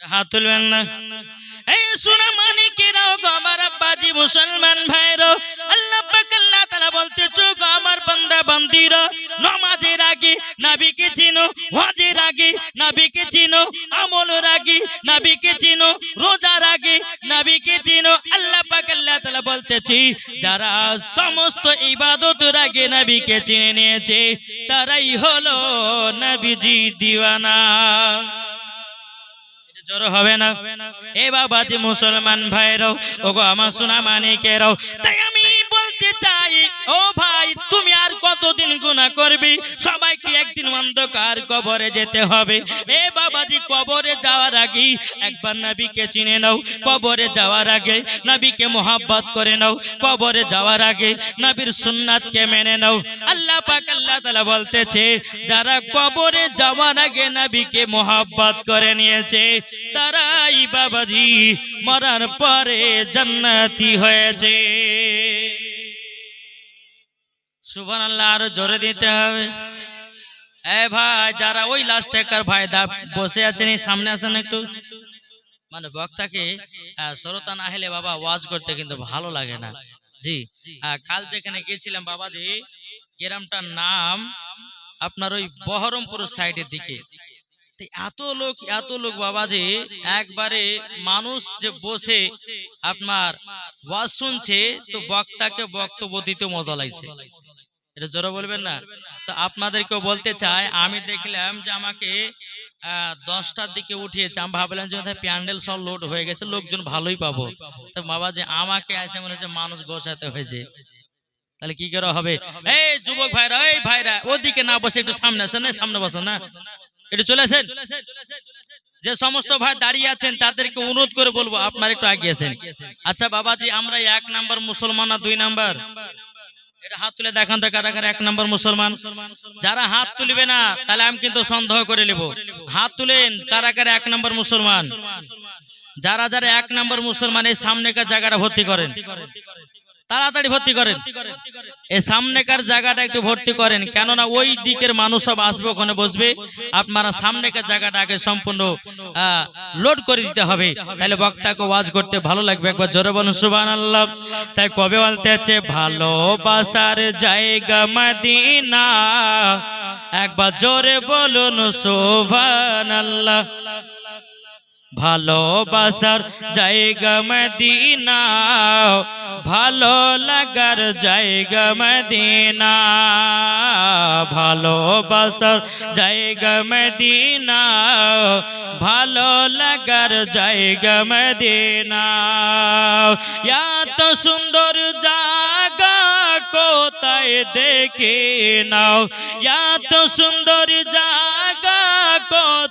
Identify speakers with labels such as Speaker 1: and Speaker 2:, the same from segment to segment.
Speaker 1: হাত তুলবেন না। এই সোনা মানিকেরাও গো আমার আব্বাজি মুসলমান ভাইরো। আল্লাহ পাক আল্লাহ তাআলা বলতেছো গো আমার বান্দা বান্দিরা, নামাজের আগে নবীকে চিনো, হজের আগে নবীকে চিনো, আমলের আগে নবীকে চিনো, রোজার আগে নবীকে চিনো। আল্লাহ পাক আল্লাহ তাআলা বলতেছি যারা সমস্ত ইবাদতের আগে নবীকে চিনে নিয়েছে, তারাই হলো নবীজি দিওয়ানা। জড়ো হবে না। এ বাবা মুসলমান ভাইরাও ওগো আমার সোনা মানিকেরাও তাই আমি ও ভাই, তুমি আর কতদিন গুনাহ করবি? সবাইকে একদিন অন্ধকার কবরে যেতে হবে। এ বাবাজি, কবরে যাওয়ার আগে একবার নবীকে চিনে নাও। কবরে যাওয়ার আগে নবীকে মোহাব্বত করে নাও। কবরে যাওয়ার আগে নবীর সুন্নাতকে মেনে নাও। আল্লাহ পাক আল্লাহ তাআলা বলতেছে, যারা কবরে যাওয়ার আগে নবীকে মোহাব্বত করে নিয়েছে, তারাই বাবাজি মরার পরে জান্নাতি হয়েছে। সুবহান আল্লাহ আরও জোরে দিতে হবে। এ ভাই, যারা ওই লাস্ট টেকার ভাই, দা বসে আছেন সামনে আসেন একটু। মানে বক্তাকে শ্রোতা না হলে বাবা ওয়াজ করতে কিন্তু ভালো লাগে না। জি কাল যেখানে গেছিলাম বাবাজি, গ্রামটার নাম আপনার ওই বহরমপুর সাইডের দিকে। এত লোক এত লোক বাবাজি, একবারে মানুষ যে বসে আপনার ওয়াজ শুনছে, তো বক্তাকে বক্তব্য দিতে মজা লাগছে। এটা জোরে বলবেন না? তো আপনাদেরকেও বলতে চাই আমি দেখলাম যে আমাকে দশটার দিকে উঠিয়েছে। আমি ভাবলাম যে প্যান্ডেল সব লোড হয়ে গেছে লোকজন ভালোই পাবো। তো বাবা যে আমাকে আসে মনে হচ্ছে মানুষ বসাতে হয়েছে। তাহলে কি করে হবে? এই যুবক ভাইরা এই ভাইরা ওদিকে না বসে একটু সামনে আসেন না সামনে বসেন না? একটু চলে আসেন? যে সমস্ত ভাই দাঁড়িয়ে আছেন তাদেরকে অনুরোধ করে বলব আপনার একটু আগে আসেন। আচ্ছা বাবাজি আমরা এক নাম্বার মুসলমান না দুই নাম্বার? হাত তুলে দেখান তো কারা এক নম্বর মুসলমান। যারা হাত তুলবে না, তাহলে আমি কিন্তু সন্দেহ করে নেব। হাত তুলেন, কারা কারা এক নম্বর মুসলমান। যারা যারা এক নম্বর মুসলমান এই সামনেকার জায়গাটা ভর্তি করেন। তাড়াতাড়ি ভর্তি করেন। এই সামনেকার জায়গাটা একটু ভর্তি করেন। কেননা ওই দিকের মানুষ সব আসবে, ওখানে বসবে। আপনারা সামনেকার জায়গাটা আগে সম্পূর্ণ লোড করে দিতে হবে। তাহলে বক্তাকে ওয়াজ করতে ভালো লাগবে। একবার জোরে বলুন সুবান আল্লাহ তাই কবে বলতে আছে? ভালোবাসার জায়গা মদিনা। একবার জোরে বলুন সুবান আল্লাহ ভালোবাসার জায়গা মদিনা ভালো লাগার জায়গা মদিনা ভালোবাসার জায়গা মদিনা ভালো লাগার জায়গা মদিনা এত সুন্দর জায়গা কোথায় দেখে নাও, এত সুন্দর জায়গা কোথায়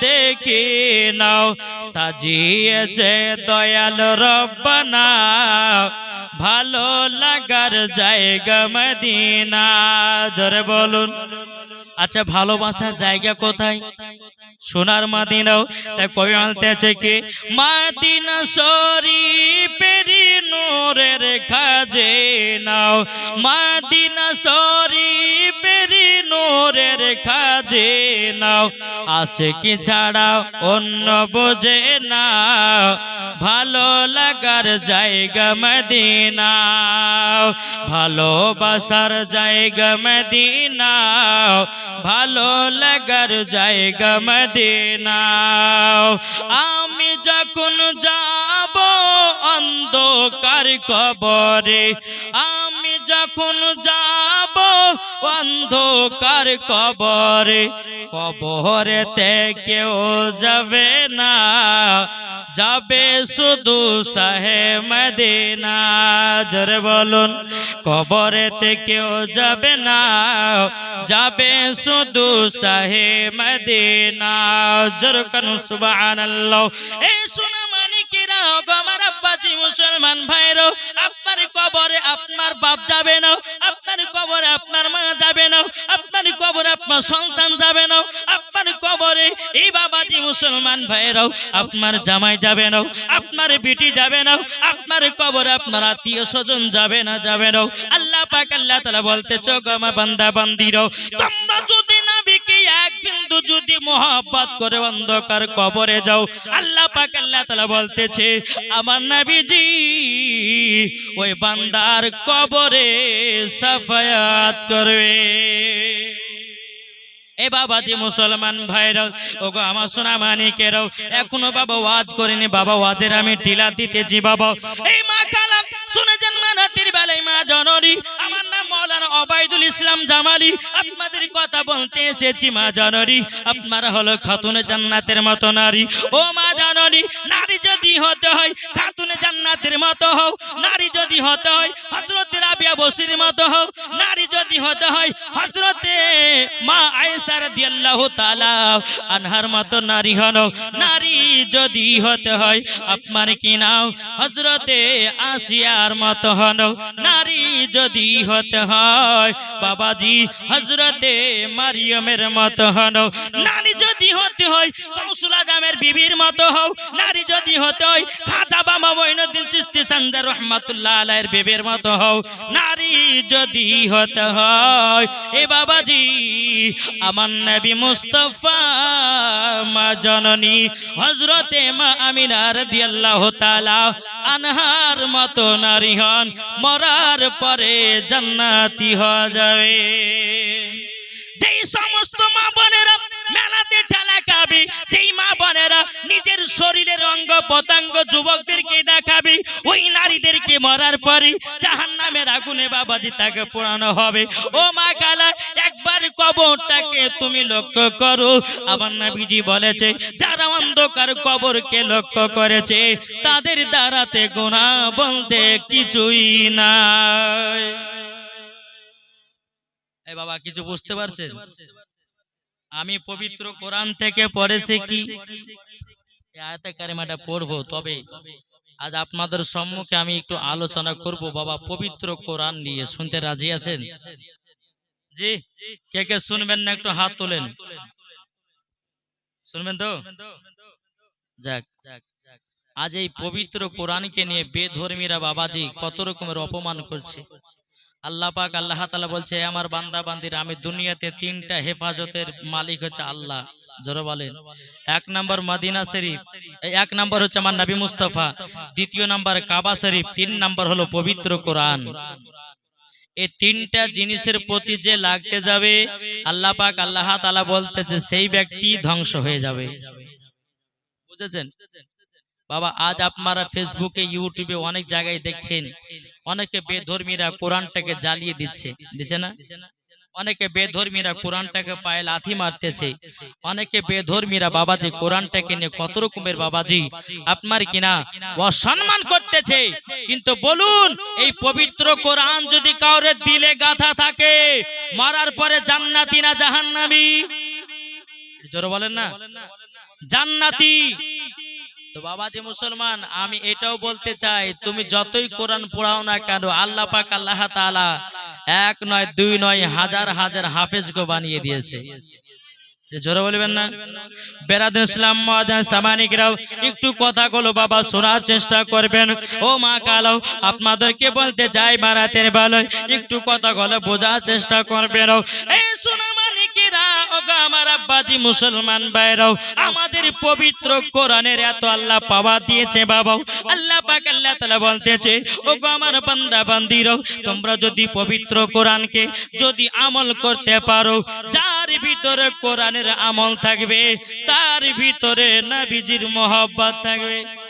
Speaker 1: দেখে নাও সাজিয়েছে দয়াল রব্বানা ভালো লাগার জায়গা মদিনা। জোরে বলুন। আচ্ছা ভালোবাসার জায়গা কোথায়? সোনার মাদিনাও। তাই কবি বলতে আছে কি, মাদিনা শরীফেরি নূরের খাজে নাও। মাদিনা শরীফেরি নূরের খাজে নাও। আসে কি ছাড়া অন্য বোঝে না। ভালো লাগার জায়গা মদিনা। ভালোবাসার জায়গা মদিনা। ভালো লাগার জায়গা মদিনা আমি যখন যাব অন্ধকার কবরে, আমি যখন যাব অন্ধকার কবরে কবরেতে কেউ যাবে না, যাবে শুধু সাহে মদিনা। জোরে বলুন কবরেতে কেউ যাবে না, যাবে শুধু সাহে মদিনা। জোর কানু সুবহানাল্লাহ। এই মানিকেরা গো আমার আব্বাজি মুসলমান ভাইরো, আপনার কবরে আপনার বাপ যাবে না, আপনার কবরে আপনার মা যাবে না, আপনার কবরে আপনার সন্তান যাবে না, আপনার কবরে এই বাবাজি মুসলমান ভাইরাও আপনার জামাই যাবে না, আপনার বেটি যাবে না, আপনার কবরে আপনার আত্মীয় স্বজন যাবে না যাবে না। আল্লাহ পাক আল্লাহ তাআলা বলতে চোখ আমার বান্দা বান্দিরাও তোমরা এক বিন্দু যদি মোহাব্বত করে অন্ধকার কবরে যাও, আল্লাহ পাক আল্লাহ তাআলা বলতেছে, আমার নবীজি, ওই বান্দার কবরে সাফায়াত করবে। এ বাবাজি মুসলমান ভাইরাও, ওগো আমার সোনা মানিকেরাও, এখনও বাবা ওয়াজ করিনি, বাবা ওয়াজের আমি টিলা দিতেছি বাবা। এই মা কালাম শুনেছেন মা রাতের বেলায় মা জননী, আমার অবাইদুল ইসলাম জামালি, আপনাদের কথা বলতে এসেছি মা জানরি আপনারা হলো খাতুন জান্নাতের মতো নারী। ও মা জানরি নারী যদি হতে হয়, খাতুন জান্নাতের মতো হও। নারী যদি হতে হয়, হযরত রাবিয়া বসির মতো হও। নারী যদি হতে হয় হযরতে মা আয়েশা রাদিয়াল্লাহু তাআলা আনহার মতো নারী হলো। নারী যদি হতে হয়, আপনার কি নাও হযরতে আসিয়ার মতো হলো। নারী যদি হতে হয়, বাবাজি হযরতে মারিয়মের মতো হলো। নারী যদি হতে হয়, কৌশল আজমের বিবির মতো হও। নারী যদি হতে হয়, খাজা বাবা মঈনুদ্দিন চিশতি সান্দার রহমাতুল্লাহ আলাইহির বিবির মতো হও। নারী যদি হতে হয়। এ বাবাজি, আমার নবী মুস্তফা, মা জননী হজরতে মা আমিনার রাদিয়াল্লাহু তাআলা আনহার মতো নারী হন, মরার পরে জান্নাতি হয়ে যাবে। যেই সমস্ত মা বোনেরা মেলাতে ঠেলা খাবে, যেই মা বোনেরা নিজের শরীরের অঙ্গ পতঙ্গ যুবকদেরকে দেখাবে, ওই নারীদেরকে মরার পরে জাহান নামের আগুনে বাবাজি তাকে পোড়ানো হবে। ও মা কালা, একবার কবরটাকে তুমি লক্ষ্য করো। আমার নবীজি বলেছে, যারা অন্ধকার কবরকে লক্ষ্য করেছে, তাদের দ্বারাতে গোনা বলতে কিছুই নাই। বাবা, কিছু বুঝতে পারছেন? আমি পবিত্র কোরআন থেকে পড়েছি কি? আয়াতে কারিমাটা পড়ব তবে। আজ আপনাদের সম্মুখে আমি একটু আলোচনা করব। বাবা পবিত্র কোরআন নিয়ে শুনতে রাজি আছেন? জি কে কে শুনবেন না একটু হাত তোলেন। শুনবেন তো? যাক। আজ এই পবিত্র কোরআনকে নিয়ে বেধর্মীরা বাবাজি কত রকমের অপমান করছে। আল্লাহ পাক আল্লাহ তাআলা বলছে, "এ আমার বান্দা, বান্দিরা, আমি দুনিয়াতে তিনটা হেফাজতের মালিক হচ্ছে আল্লাহ। জোরে বলেন। এক নাম্বার মদিনা শরীফ এক নাম্বার হচ্ছে আমার নবী মুস্তাফা। দ্বিতীয় নাম্বার কাবা শরীফ, তিন নাম্বার হলো পবিত্র কোরআন। এই তিনটা জিনিসের প্রতি যে লাগতে যাবে, আল্লাহ পাক আল্লাহ তাআলা বলতেছে, সেই ব্যক্তি ধ্বংস হয়ে যাবে। বুঝেছেন? বাবা, আজ আপনারা ফেসবুকে ইউটিউবে অনেক জায়গায় দেখছেন অনেকে বেধর্মীরা কোরআনটাকে জ্বালিয়ে দিচ্ছে দিচ্ছে না? অনেকে বেধর্মীরা কোরআনটাকে পায়ে লাথি মারতেছে। অনেকে বেধর্মীরা বাবাজি কোরআনটাকে নিয়ে কত রকমের বাবাজি? আপনার কিনা অসম্মান করতেছে। কিন্তু বলুন এই পবিত্র কোরআন যদি কাউরে দিলে গাথা থাকে মারার পরে জান্নাতি না জাহান্নামী? জোরে বলেন না। জান্নাতি তো বাবাজি মুসলমান, আমি এটাও বলতে চাই, তুমি যতই কোরআন পড়াও না কেন, আল্লাহ পাক আল্লাহ এক নয়, দুই নয়, হাজার হাজার বানিয়ে দিয়েছে। বাবা শোনার চেষ্টা করবেন। ও মা কালাও আপনাদেরকে বলতে চাই মারাতের বেলায় একটু কথা কথাগুলো বোঝার চেষ্টা করবেন। এই শোনা মুসলমান আমাদের পবিত্র কোরআনের এত আল্লাহ পাওয়া দিয়েছে বাবাও, আল্লাহ পাক আল্লাহ বলতেছে আমার বান্দা বান্দিরাও, তোমরা যদি পবিত্র কোরআনকে যদি আমল করতে পারো, যার ভিতরে কোরআনের আমল থাকবে, তার ভিতরে নবীজির মোহব্বত থাকবে।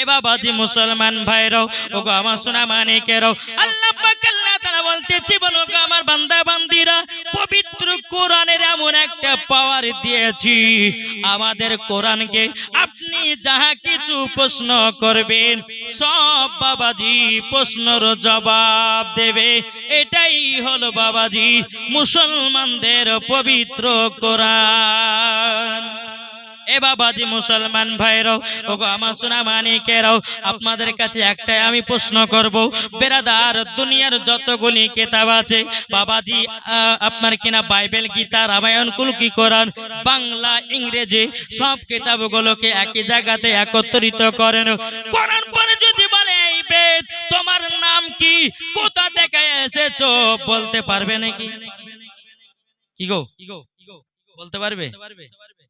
Speaker 1: এ বাবাজি মুসলমান ভাইরাও ওগো আমার সোনা মানিকেরাও আল্লাহ পাক আল্লাহ তাআলা বলতেছে বলো গো আমার বান্দা বান্দিরা পবিত্র কোরআনের এমন একটা পাওয়ার দিয়েছি আমাদের কোরআনকে আপনি যাহা কিছু প্রশ্ন করবেন সব বাবাজি প্রশ্নর জবাব দেবে। এটাই হলো বাবাজি মুসলমানদের পবিত্র কোরআন। বাবাজি মুসলমান ভাইরাও ওগো আমার সোনা মানিকেরাও আপনাদের কাছে একটাই আমি প্রশ্ন করব। বেরাদার, দুনিয়ার যতগুলি কিতাব আছে, বাবাজি আপনার কিনা বাইবেল, গীতা, রামায়ণ, কুল কি কোরআন, বাংলা, ইংরেজি, সব কিতাবগুলোকে একই জায়গাতে একত্রিত করেন। কোরআন পরে যদি বলে, এই বেদ, তোমার নাম কি? কোথা থেকে এসেছ? বলতে পারবে নাকি? কি গো? বলতে পারবে?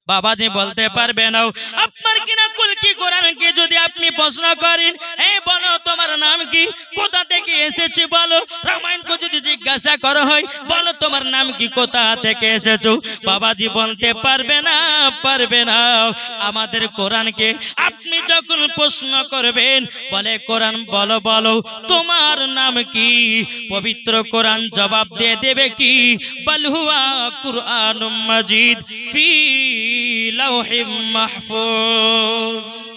Speaker 1: বাবাজি বলতে পারবে না। আপনার কিনা কুলকি কোরআনকে যদি আপনি প্রশ্ন করেন এই বলো তোমার নাম কি? কোথা থেকে এসেছে বলো? রামায়ণকে যদি জিজ্ঞাসা করা হয়, বলো তোমার নাম কি? কোথা থেকে এসেছ? বাবাজি বলতে পারবে না পারবে না। আমাদের কোরআনকে আপনি যখন প্রশ্ন করবেন, বলে, কোরআন, বলো বলো, তোমার নাম কি? পবিত্র কোরআন জবাব দিয়ে দেবে কি? বলহুয়া কুরআন মজিদ ফি লাউহিম মাহফুজ।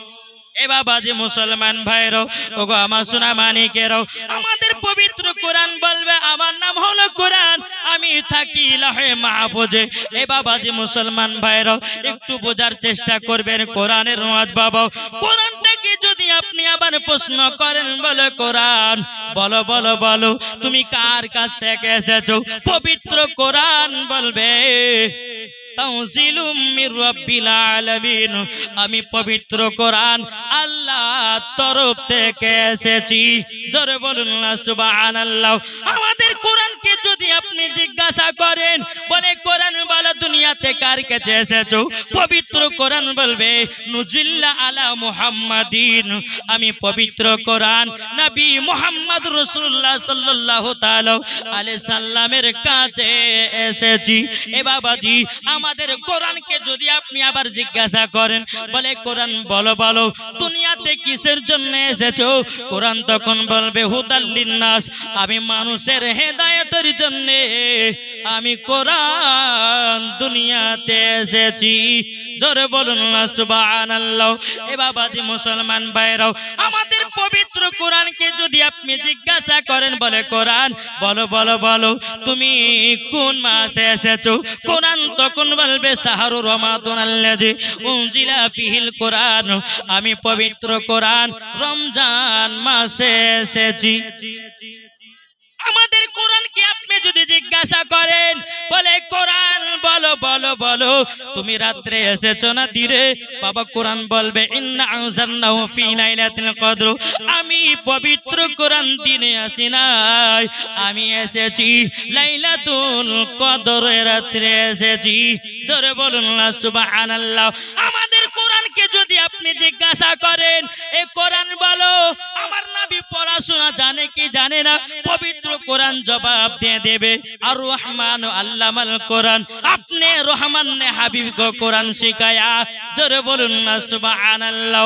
Speaker 1: এ বাবাজি মুসলমান ভাইরাও ওগো আমার সোনা মানিকেরাও আমাদের পবিত্র কোরআন বলবে, আমার নাম হলো কোরআন, আমি থাকি লাহে মাহফুজে। এ বাবাজি মুসলমান ভাইরাও একটু বোঝার চেষ্টা করবেন কোরআনের নওয়াজ বাবা। কোরআনটাকে যদি আপনি আবার প্রশ্ন করেন বলে কোরআন, বলো বলো বলো, তুমি কার কাছ থেকে এসেছ? পবিত্র কোরআন বলবে। আমি পবিত্র কোরআন আল্লাহ তরফ থেকে এসেছি। জোরে বলুন না, সুবহানাল্লাহ। আমাদের কোরআনকে যদি আপনি জিজ্ঞাসা করেন, বলে কোরআন বলা দুনিয়াতে কার কাছে এসেছ? পবিত্র কোরআন বলবে, নুজিল্লা আলা মুহাম্মাদিন। আমি পবিত্র কোরআন নবী মুহাম্মদ রাসূলুল্লাহ সাল্লাল্লাহু তাআলা আলাইহি সাল্লামের কাছে এসেছি। এ বাবাজি আমাদের কোরআনকে যদি আপনি আবার জিজ্ঞাসা করেন, বলে, কোরআন বলো বলো, দুনিয়াতে কিসের জন্য এসেছ? কোরআন তখন বলবে হুদাল্লিন নাস আমি মানুষের হেদায়েতের জন্য, আমি কোরআন দুনিয়াতে এসেছি। জোরে বলুন না সুবহানাল্লাহ। এ বাবাজি মুসলমান ভাইরাও, আমাদের পবিত্র কোরআনকে যদি আপনি জিজ্ঞাসা করেন, বলে, কোরআন বলো বলো বলো, তুমি কোন মাসে এসেছ? কোরআন তখন বলবে সাহারু রমাদি ফিহিল কোরআন। আমি পবিত্র কোরআন রমজান মাসে এসেছি। আমাদের কোরআনকে আপনি যদি জিজ্ঞাসা করেন, বলে, কোরআন, বলো বলো বলো, তুমি রাত্রে এসেছ না দিরে বাবা কোরআন বলবে কদর, আমি পবিত্র কোরআন দিনে আসি নাই, আমি এসেছি লাইলাতুল কদরের রাত্রে এসেছি। জোরে বলুন না সুবহানাল্লাহ। আমাদের কোরআনকে যদি আপনি জিজ্ঞাসা করেন, এ কোরআন বলো, আমার নবী পড়াশোনা জানে কি জানে না? কোরআন জবাব দিয়ে দেবে। আর রহমান আল্লামাল কোরআন, আপনি রহমান নে হাবিব কোরআন শিখায়া, জোরে বলুন না সুবহানাল্লাহ।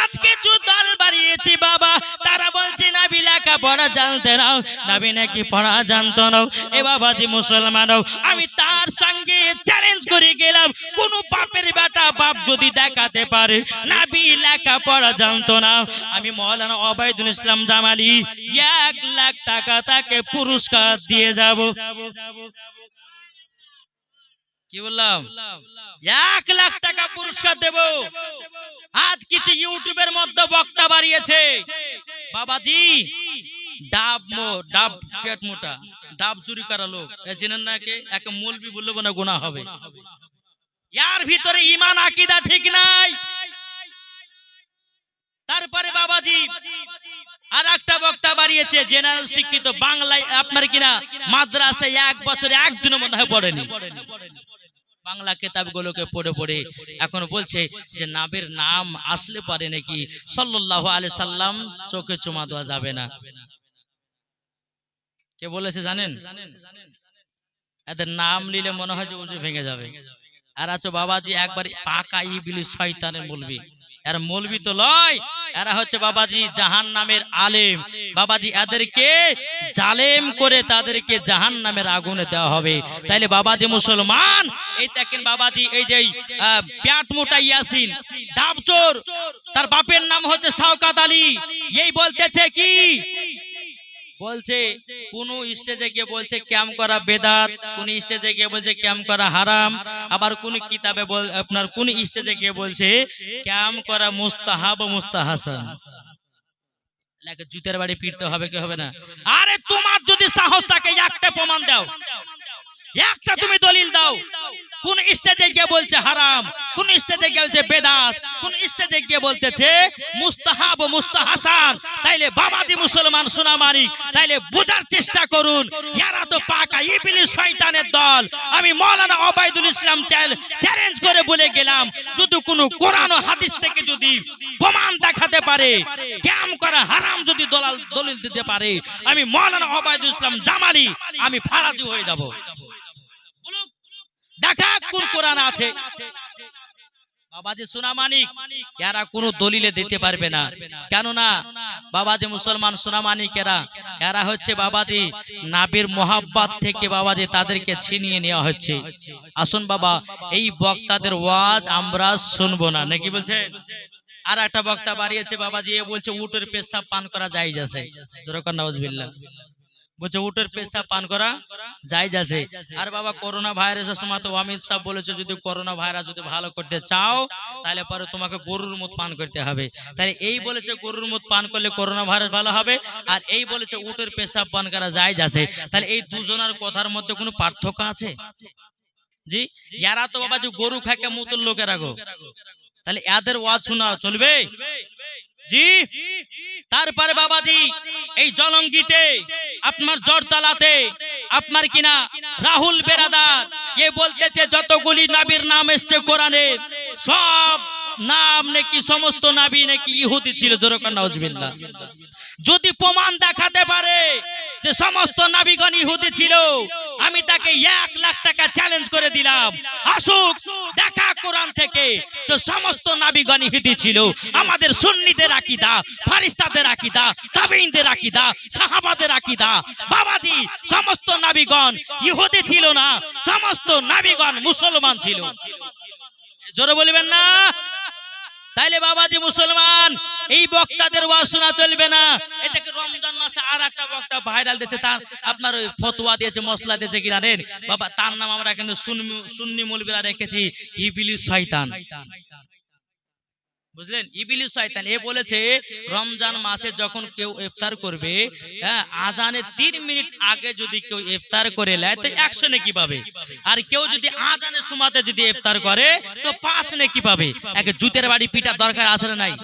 Speaker 1: আজকে যে দল বাড়িয়েছি বাবা। তারা বলছে, নাবি লেখা পড়া জানতে নাও। নাবি নাকি পড়া জানতো না এ বাবাজি মুসলমানও আমি তার সঙ্গে চ্যালেঞ্জ করে গেলাম। কোন বাপের বেটা বাপ যদি দেখাতে পারে, নাবি লেখা পড়া জানতো না আমি মৌলানা অবায়দুল ইসলাম জামালি, এক লাখ টাকা তাকে পুরস্কার দিয়ে যাব। কি বললাম? এক লাখ টাকা পুরস্কার দেব। আজ কিছু ইউটিউবের মধ্যে বক্তা বাড়িয়েছে। বাবাজি, ডাব মো, ডাব পেট মোটা, ডাব চুরি করা লোক। চেনেন না কে এক মৌলবি বললে না গোনা হবে। ইয়ার ভিতরে ইমান আকিদা ঠিক নাই। তারপরে বাবাজি, আর একটা বক্তা বাড়িয়েছে জেনারেল শিক্ষিত বাংলায় আপনার কিনা মাদ্রাসায় এক বছরে একদিনও মনে হয় পড়েনি। বাংলা কেতাবগুলোকে পড়ে পড়ে এখন বলছে যে নাবের নাম আসলে পারে নাকি? সাল্লাহ আলি সাল্লাম চোখে চুমা দেওয়া যাবে না। কে বলেছে জানেন? এদের নাম নিলে মনে হয় যে উজু ভেঙে যাবে। আর আছো বাবাজি একবার পাকা ইবিলি শয়তানের বলবি এরা মৌলবি তো লয়। এরা হচ্ছে বাবাজি জাহান নামের আলেম। বাবাজি এদেরকে জালেম করে তাদেরকে জাহান নামের আগুনে দেওয়া হবে। তাইলে বাবাজি মুসলমান, এই দেখেন বাবাজি, এই যে প্যাট মোটা ইয়াসিন, ডাবচোর, তার বাপের নাম হচ্ছে শওকাত আলী। এই বলতেছে কি? বলছে কোন স্টেজে গিয়ে বলছে ক্যাম করা বেদাত কোন স্টেজে গিয়ে বলছে ক্যাম করা হারাম আবার কোন কিতাবে আপনার কোন স্টেজে গিয়ে বলছে ক্যাম করা মুস্তাহাব মুস্তাহাসান লাগে জুতের বাড়ি ফিরতে হবে কি হবে না? আরে তোমার যদি সাহস থাকে একটা প্রমাণ দাও। একটা তুমি দলিল দাও। কোন স্টেজে গিয়ে বলছে হারাম, কোন স্টেজে গিয়ে বলছে বেদাত, কোন স্টেজে গিয়ে বলতেছে মুস্তাহাব ও মুস্তাহাসান। তাইলে বাবাদি মুসলমান সোনা মানিক তাইলে বোঝার চেষ্টা করুন, ইয়ারা তো পাকা ইবলিস শয়তানের দল। আমি মৌলানা ওবাইদুল ইসলাম চ্যালেঞ্জ করে বলে গেলাম, যদি কোনো কোরআন ও হাদিস থেকে যদি প্রমাণ দেখাতে পারে ক্যাম করা হারাম যদি দলাল দলিল দিতে পারে, আমি মৌলানা ওবাইদুল ইসলাম জামালি, আমি ফারাজি হয়ে যাব। দেখা কোন কোরআন আছে। বাবাজি সোনা মানিক এরা কোনো দলিলে দিতে পারবে না। কেননা বাবাজি মুসলমান সোনা মানিকেরা এরা হচ্ছে বাবাজি নাবির মোহাব্বত থেকে বাবাজি তাদেরকে ছিনিয়ে নেওয়া হচ্ছে। আসুন বাবা এই বক্তাদের ওয়াজ আমরা শুনব না। নাকি বলছে? আর একটা বক্তা বাড়িয়েছে বাবাজি এ বলছে উটের পেশাব পান করা যায় যাচ্ছে যেরকম বলছে উটের পেশাব পান করা যাই যাচ্ছে আর বাবা করোনা ভাইরাসের সময় তো অমিত শাহ বলেছে যদি করোনা ভাইরাস যদি ভালো করতে চাও তাহলে পরে তোমাকে গরুর মুখ পান করতে হবে। তাই এই বলেছে গরুর মুখ পান করলে করোনা ভাইরাস ভালো হবে। আর এই বলেছে উটের পেশাব পান করা যায় যাচ্ছে তাহলে এই দুজনের কথার মধ্যে কোনো পার্থক্য আছে? জি যারা তো বাবা যে গরু খাকে মুতুর লোকেরা গো। তাহলে এদের ওয়াজ শোনা চলবে? জি, তারপরে বাবাজি, এই জলঙ্গিতে, আপনার জরতালাতে আপনার কিনা রাহুল বেরাদার, এ বলতেছে, যতগুলি নাবির নাম এসছে কোরআনে, সব নাম নাকি সমস্ত নাবি নাকি ইহুদি ছিল নজবিল্লাহ যদি প্রমাণ দেখাতে পারে যে সমস্ত নাবিগণ ইহুদি ছিল, আমি তাকে এক লাখ টাকা চ্যালেঞ্জ করে দিলাম। আসুক, দেখা কোরআন থেকে যে সমস্ত নাবিগণ ইহুদি ছিল, আমাদের সুন্নিদের আকিদা, ফারিস্তাদের আকিদা তাবিনদের আকিদা, সাহাবাদের আকিদা, বাবাজি, সমস্ত নাবিগণ ইহুদি ছিল না, সমস্ত নাবিগণ মুসলমান ছিল। জোরে বলবেন না? তাইলে বাবাজি মুসলমান, এই বক্তাদের ওয়াসনা চলবে না। এটাকে রমজান মাসে আর একটা বক্তা ভাইরাল দিয়েছে, তার আপনার ওই ফতোয়া দিয়েছে মশলা দিয়েছে কি জানেন বাবা, তার নাম আমরা কিন্তু সুন্নি মৌলবীরা রেখেছি ইবিলি শয়তান। বুঝলেন? ইবিলিস শয়তান এ বলেছে, রমজান মাসে যখন কেউ ইফতার করবে হ্যাঁ আজানের তিন মিনিট আগে যদি কেউ ইফতার করে নেয়, তো একশো নাকি পাবে। আর কেউ যদি আজানের সময়তে যদি ইফতার করে, তো পাঁচ নাকি পাবে। এক জুতের বাড়ি পিটার দরকার আছে না নাই?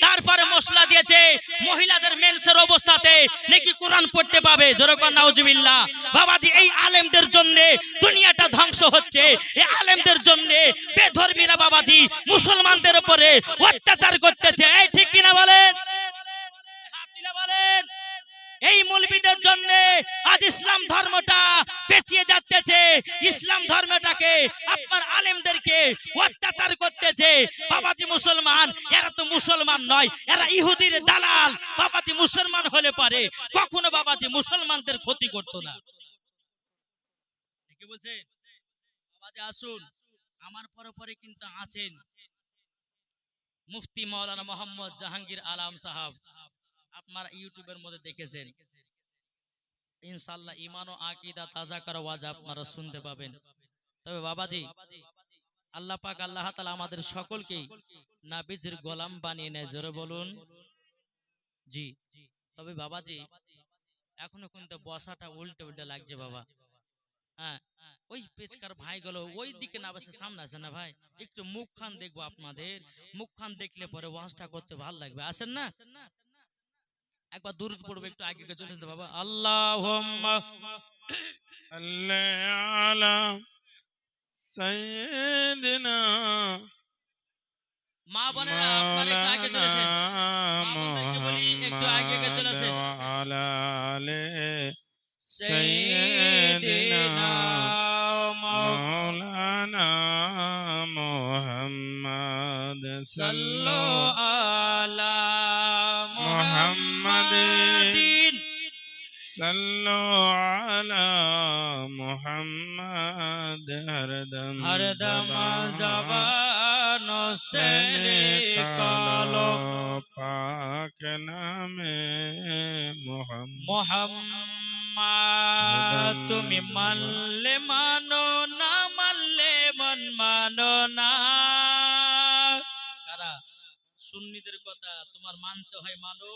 Speaker 1: তারপরে মশলা দিয়েছে। মহিলাদের মেন্সের অবস্থাতে নাকি কোরআন পড়তে পাবে? জোরকান নাউজুবিল্লাহ। বাবাজি, এই আলেমদের জন্য দুনিয়াটা ধ্বংস হচ্ছে। এই আলেমদের জন্য বেধর্মীরা বাবাজি, মুসলমানদের উপরে অত্যাচার করতেছে। এই ঠিক কিনা বলেন? বলেন? এই মুলবিদের জন্য আজ ইসলাম ধর্মটা পেঁচিয়ে যাচ্ছে। ইসলাম ধর্মটাকে আপনার আলেমদেরকে করতেছে বাবাজি মুসলমান, এরা তো মুসলমান নয়, এরা ইহুদির দালাল। বাবাজি মুসলমান হলে পারে, কখনো বাবাজি মুসলমানদের ক্ষতি করতো না। কি বলছে? আসুন, আমার পরে পরে কিন্তু আছেন মুফতি মাওলানা মোহাম্মদ জাহাঙ্গীর আলম সাহাব। আপনারা ইউটিউবের মধ্যে দেখেছেন। ইনশাল্লাহ ইমান ও আকিদা তাজা করা আপনারা শুনতে পাবেন। তবে বাবাজি আল্লাহ পাক আল্লাহ তাআলা আমাদের সকলকেই নাবিজের গোলাম বানিয়ে নেয় জোরে বলুন। জি। তবে বাবাজি এখনও কিন্তু বসাটা উল্টে উল্টে লাগছে বাবা। হ্যাঁ ওই পেচকার ভাইগুলো ওই দিকে না বসে সামনে আসে না ভাই। একটু মুখখান দেখব আপনাদের। মুখখান দেখলে পরে ওয়াজটা করতে ভালো লাগবে। আসেন না? একবার দূর পড়বে একটু আগে চলে যেতে বাবা। আল্লাহ
Speaker 2: صل সাইয়েদিনা
Speaker 1: মা বোনেরা আপনারা একটু আগে চলেছেন। মা বোনদেরকে বলি একটু हरदम हरदम जबानो से निकालो
Speaker 2: पाक नाम
Speaker 1: মোহাম্মদ তুমি মানলে মানো না মানলে মন মানো না সুন্নিদের কথা তোমার মানতে হয় মানো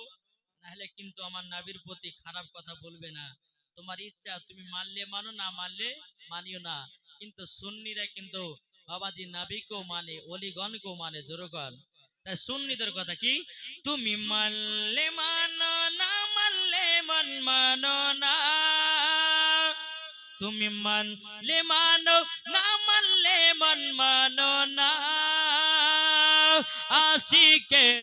Speaker 1: নাহলে কিন্তু আমার নাবির প্রতি খারাপ কথা বলবে না তোমার ইচ্ছা তুমি মানলে মানো না মানলে মানিও না কিন্তু সুন্নিরা কিন্তু বাবাজি নাবিকেও মানে অলিগণকেও মানে জোরগণ। তাই সুন্নিদের কথা কি? তুমি মানলে মানো না, মানলে মন মানো না। তুমি মানলে মানো না, মানলে মন মানো না। আশিকে